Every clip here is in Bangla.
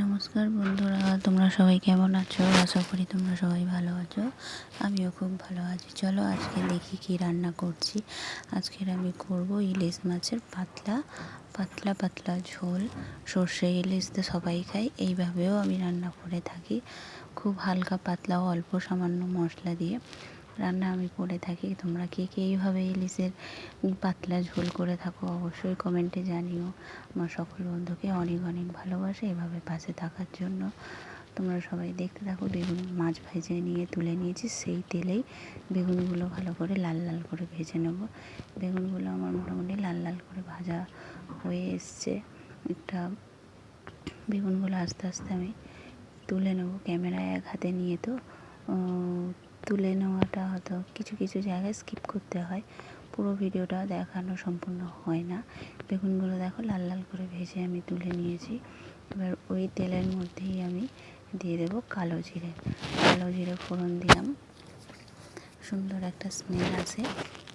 নমস্কার বন্ধুরা, তোমরা সবাই কেমন আছো? আশা করি তোমরা সবাই ভালো আছো। আমিও খুব ভালো আছি। চলো আজকে দেখি কি রান্না করছি। আজকের আমি করব ইলিশ মাছের পাতলা পাতলা পাতলা ঝোল। সর্ষে ইলিশ তো সবাই খায়, এইভাবেও আমি রান্না করে থাকি। খুব হালকা পাতলা অল্প সামান্য মশলা দিয়ে। রান্না আমি করে থাকি। তোমরা কে কে এইভাবে ইলিশের পাতলা ঝোল করে থাকো অবশ্যই কমেন্টে জানিও। আমার সকল বন্ধুকে অনেক অনেক ভালোবাসে এভাবে পাশে থাকার জন্য। তোমরা সবাই দেখতে থাকো, বেগুন মাছ ভেজে নিয়ে তুলে নিয়েছি, সেই তেলেই বেগুনগুলো ভালো করে লাল লাল করে ভেজে নেব। বেগুনগুলো আমার মোটামুটি লাল লাল করে ভাজা হয়ে এসছে। একটা বেগুনগুলো আস্তে আস্তে আমি তুলে নেব ক্যামেরায় এক হাতে নিয়ে তো। তুলে নেওয়াটা হয়তো কিছু কিছু জায়গায় স্কিপ করতে হয়। পুরো ভিডিওটা দেখানো সম্পূর্ণ হয় না। বেগুনগুলো দেখো লাল লাল করে ভেজে আমি তুলে নিয়েছি। এবার ওই তেলের মধ্যেই আমি দিয়ে দেবো কালো জিরে। কালো জিরে ফোড়ন দিলাম। সুন্দর একটা স্মেল আসে।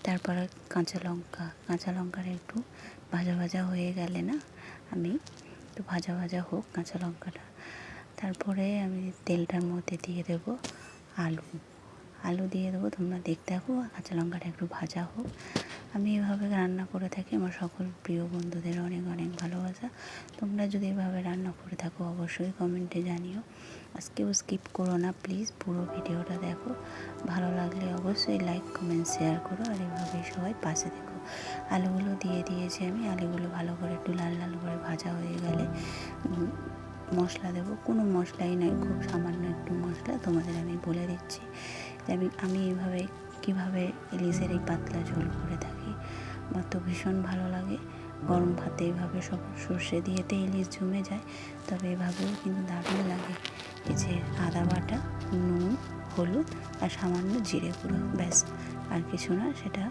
তারপরে কাঁচা লঙ্কা। কাঁচা লঙ্কার একটু ভাজা ভাজা হয়ে গেলে না আমি একটু ভাজা ভাজা হোক কাঁচা লঙ্কাটা। তারপরে আমি তেলটার মধ্যে দিয়ে দেবো আলু। আলু দিয়ে দেবো, তোমরা দেখতে থাকো, কাঁচা লঙ্কাটা একটু ভাজা হোক। আমি এভাবে রান্না করে থাকি, আমার সকল প্রিয় বন্ধুদের অনেক অনেক ভালোবাসা। তোমরা যদি এভাবে রান্না করে থাকো, অবশ্যই কমেন্টে জানিও। আজকেও স্কিপ করো না, প্লিজ পুরো ভিডিওটা দেখো। ভালো লাগলে অবশ্যই লাইক, কমেন্ট, শেয়ার করো, আর এভাবেই সবাই পাশে দেখো আলুগুলো দিয়ে দিয়েছি আমি, আলুগুলো ভালো করে একটু লাল লাল করে ভাজা হয়ে গেলে মশলা দেবো। কোনো মশলাই নাই খুব সামান্য একটু মশলা তোমাদের আমি বলে দিচ্ছি। আমি আমি এইভাবে কীভাবে ইলিশের এই পাতলা ঝোল করে থাকি, আমার তো ভীষণ ভালো লাগে। গরম ভাতে এইভাবে সব সর্ষে দিয়েতে ইলিশ জমে যায়, তবে এভাবেও কিন্তু দারুণ লাগে। এই যে আদা বাটা, নুন, হলুদ আর সামান্য জিরে গুঁড়ো, ব্যাস। আর কিছু না, সেটা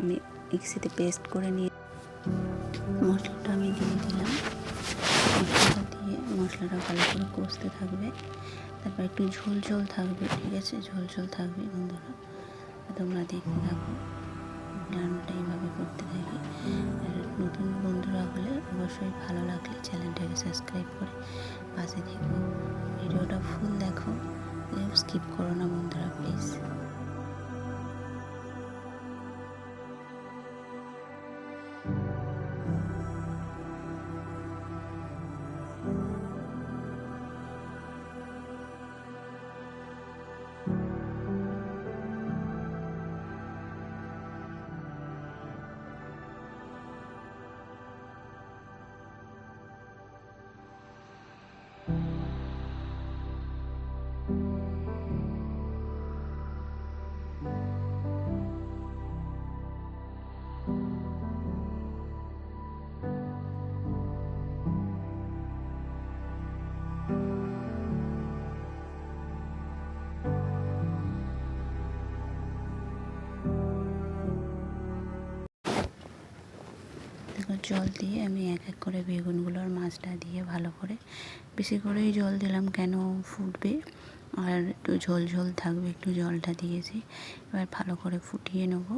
আমি মিক্সিতে পেস্ট করে নিয়ে মশলাটা আমি দিয়ে দিলাম। মশলাটা দিয়ে, মশলাটা ভালো করে কষতে থাকবে। তারপর একটু ঝোল ঝোল থাকবে, ঠিক আছে? ঝোল ঝোল থাকবে বন্ধুরা তোমরা দেখতে থাকো, রান্নাটা এইভাবে করতে থাকি। আর নতুন বন্ধুরা হলে অবশ্যই ভালো লাগলে চ্যানেলটাকে সাবস্ক্রাইব করে পাশে দেখো ভিডিওটা ফুল দেখো স্কিপ করো না বন্ধুরা, প্লিজ। জল দিয়ে আমি এক এক করে বেগুনগুলো আর মাছটা দিয়ে ভালো করে বেশি করেই জল দিলাম কেন ফুটবে আর একটু ঝোল ঝোল থাকবে, একটু জলটা দিয়েছি। এবার ভালো করে ফুটিয়ে নেব,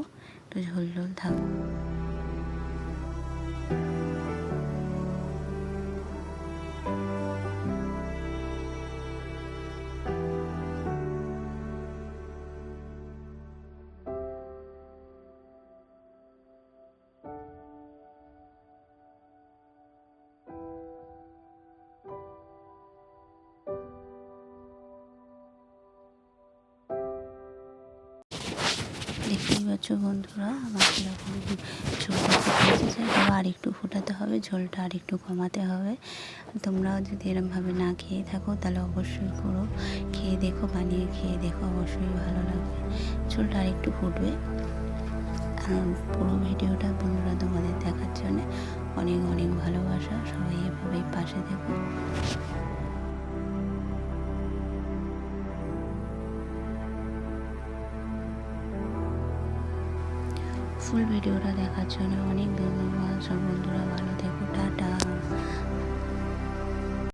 একটু ঝোল ঝোল থাকবে পাচ্ছ বন্ধুরা? আমার কীরকম ঝোলটা ফুটেছে আর একটু ফোটাতে হবে, ঝোলটা আর একটু কমাতে হবে। তোমরাও যদি এরমভাবে না খেয়ে থাকো, তাহলে অবশ্যই করো। খেয়ে দেখো, বানিয়ে খেয়ে দেখো, অবশ্যই ভালো লাগবে। ঝোলটা আর একটু ফুটবে। আর পুরো ভিডিওটা বন্ধুরা তোমাদের দেখার জন্য অনেক অনেক ভালোবাসা। সবাই এভাবেই পাশে দেখো ফুল ভিডিওটা দেখার জন্য অনেক ধন্যবাদ। সব বন্ধুরা ভালো থেকো। টাটা।